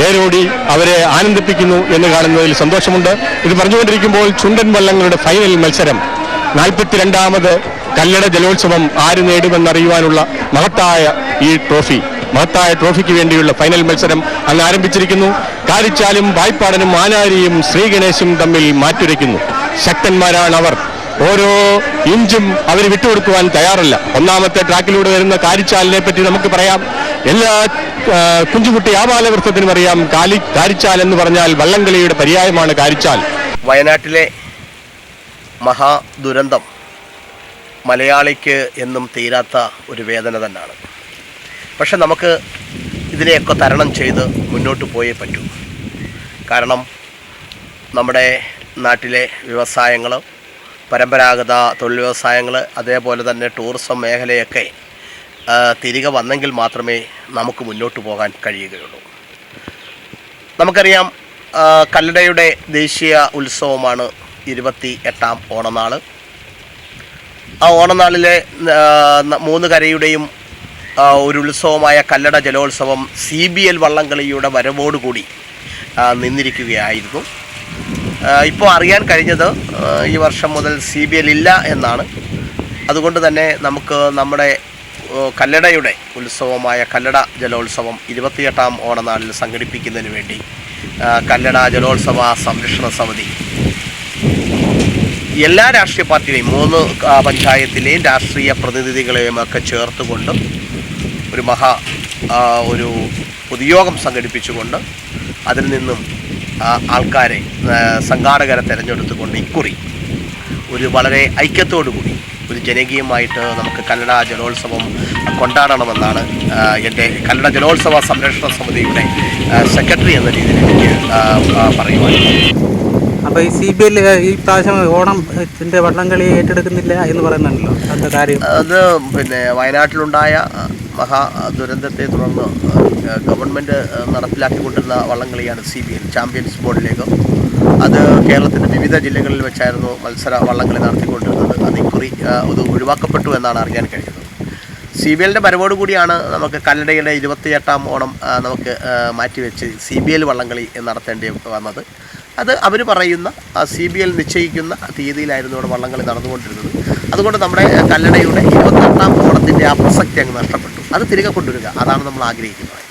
വേരോടി അവരെ ആനന്ദിപ്പിക്കുന്നു എന്ന് കാണുന്നതിൽ സന്തോഷമുണ്ട്. ഇത് പറഞ്ഞുകൊണ്ടിരിക്കുമ്പോൾ ചുണ്ടൻ വള്ളങ്ങളുടെ ഫൈനൽ മത്സരം. നാൽപ്പത്തിരണ്ടാമത് കല്ലട ജലോത്സവം ആര് നേടുമെന്നറിയുവാനുള്ള മഹത്തായ ഈ ട്രോഫി. മഹത്തായ ട്രോഫിക്ക് വേണ്ടിയുള്ള ഫൈനൽ മത്സരം അങ്ങ് ആരംഭിച്ചിരിക്കുന്നു. കാരിച്ചാലും വായ്പാടനും ആനാരിയും ശ്രീഗണേശും തമ്മിൽ മാറ്റുരയ്ക്കുന്നു. ശക്തന്മാരാണ് അവർ ഓരോ ഇഞ്ചും അവർ വിട്ടുകൊടുക്കുവാൻ തയ്യാറല്ല. ഒന്നാമത്തെ ട്രാക്കിലൂടെ വരുന്ന കാരിച്ചാലിനെ പറ്റി നമുക്ക് പറയാം. എല്ലാ കുഞ്ചുകുട്ടി ആപാലവൃത്തത്തിനും അറിയാം കാലി കാരിച്ചാൽ എന്ന് പറഞ്ഞാൽ വള്ളംകളിയുടെ പര്യായമാണ് കാരിച്ചാൽ. വയനാട്ടിലെ മഹാദുരന്തം മലയാളിക്ക് എന്നും തീരാത്ത ഒരു വേദന തന്നെയാണ്. പക്ഷെ നമുക്ക് ഇതിനെയൊക്കെ തരണം ചെയ്ത് മുന്നോട്ട് പോയേ പറ്റൂ. കാരണം നമ്മുടെ നാട്ടിലെ വ്യവസായങ്ങൾ പരമ്പരാഗത തൊഴിൽ വ്യവസായങ്ങൾ അതേപോലെ തന്നെ ടൂറിസം മേഖലയൊക്കെ തിരികെ വന്നെങ്കിൽ മാത്രമേ നമുക്ക് മുന്നോട്ട് പോകാൻ കഴിയുകയുള്ളൂ. നമുക്കറിയാം കല്ലടയുടെ ദേശീയ ഉത്സവമാണ് ഇരുപത്തി എട്ടാം ഓണനാൾ ആ ഓണനാളിലെ മൂന്ന് കരയുടെയും ഒരു ഉത്സവമായ കല്ലട ജലോത്സവം സി ബി എൽ വള്ളംകളിയുടെ വരവോടുകൂടി നിന്നിരിക്കുകയായിരുന്നു. ഇപ്പോൾ അറിയാൻ കഴിഞ്ഞത് ഈ വർഷം മുതൽ സി ബി എൽ ഇല്ല എന്നാണ്. അതുകൊണ്ട് തന്നെ നമുക്ക് നമ്മുടെ കല്ലടയുടെ ഉത്സവമായ കല്ലട ജലോത്സവം ഇരുപത്തിയെട്ടാം ഓണനാളിൽ സംഘടിപ്പിക്കുന്നതിന് വേണ്ടി കല്ലട ജലോത്സവ സംരക്ഷണ സമിതി എല്ലാ രാഷ്ട്രീയ പാർട്ടികളെയും മൂന്ന് പഞ്ചായത്തിലെയും രാഷ്ട്രീയ പ്രതിനിധികളെയും ഒക്കെ ചേർത്തുകൊണ്ട് ഒരു മഹാ ഒരു പൊതുയോഗം സംഘടിപ്പിച്ചുകൊണ്ട് അതിൽ നിന്നും ആൾക്കാരെ സംഘാടകരെ തിരഞ്ഞെടുത്തുകൊണ്ട് ഇക്കുറി ഒരു വളരെ ഐക്യത്തോടു കൂടി ഒരു ജനകീയമായിട്ട് നമുക്ക് കന്നഡ ജലോത്സവം കൊണ്ടാടണമെന്നാണ് എന്റെ കന്നഡ ജലോത്സവ സംരക്ഷണ സമിതിയുടെ സെക്രട്ടറി എന്ന രീതിയിൽ എനിക്ക് പറയുവാനുള്ളത് അപ്പോൾ ഈ സി ബി എൽ ഈ പ്രാവശ്യം ഓണം ഇതിന്റെ വള്ളംകളി ഏറ്റെടുക്കുന്നില്ല എന്ന് പറയുന്നുണ്ടല്ലോ എന്താ കാര്യം. അത് പിന്നെ വയനാട്ടിലുണ്ടായ മഹാ ദുരന്തത്തെ തുടർന്ന് ഗവൺമെന്റ് നടപ്പിലാക്കിക്കൊണ്ടിരുന്ന വള്ളംകളിയാണ് സി ബി എൽ ചാമ്പ്യൻസ് ബോർഡിലേക്ക് അത് കേരളത്തിന്റെ വിവിധ ജില്ലകളിൽ വെച്ചായിരുന്നു മത്സര വള്ളംകളി നടത്തിക്കൊണ്ടിരുന്നത്. അത് ഇക്കുറി അത് ഒഴിവാക്കപ്പെട്ടു എന്നാണ് അറിയാൻ കഴിഞ്ഞത് സി ബി എല്ലിന്റെ വരവോട് കൂടിയാണ് നമുക്ക് കല്ലടയുടെ ഇരുപത്തിയെട്ടാം ഓണം നമുക്ക് മാറ്റിവെച്ച് സി ബി എൽ വള്ളംകളി നടത്തേണ്ടി വന്നത്. അത് അവർ പറയുന്ന സി ബി എൽ നിശ്ചയിക്കുന്ന തീയതിയിലായിരുന്നു ഇവിടെ വള്ളംകളി നടന്നുകൊണ്ടിരുന്നത്. അതുകൊണ്ട് നമ്മുടെ കല്ലടയുടെ ഇരുപത്തെട്ടാം ഓണത്തിന്റെ ആ പ്രസക്തി അങ്ങ് നഷ്ടപ്പെട്ടു. അത് തിരികെ കൊണ്ടുവരിക. അതാണ് നമ്മൾ ആഗ്രഹിക്കുന്നത്.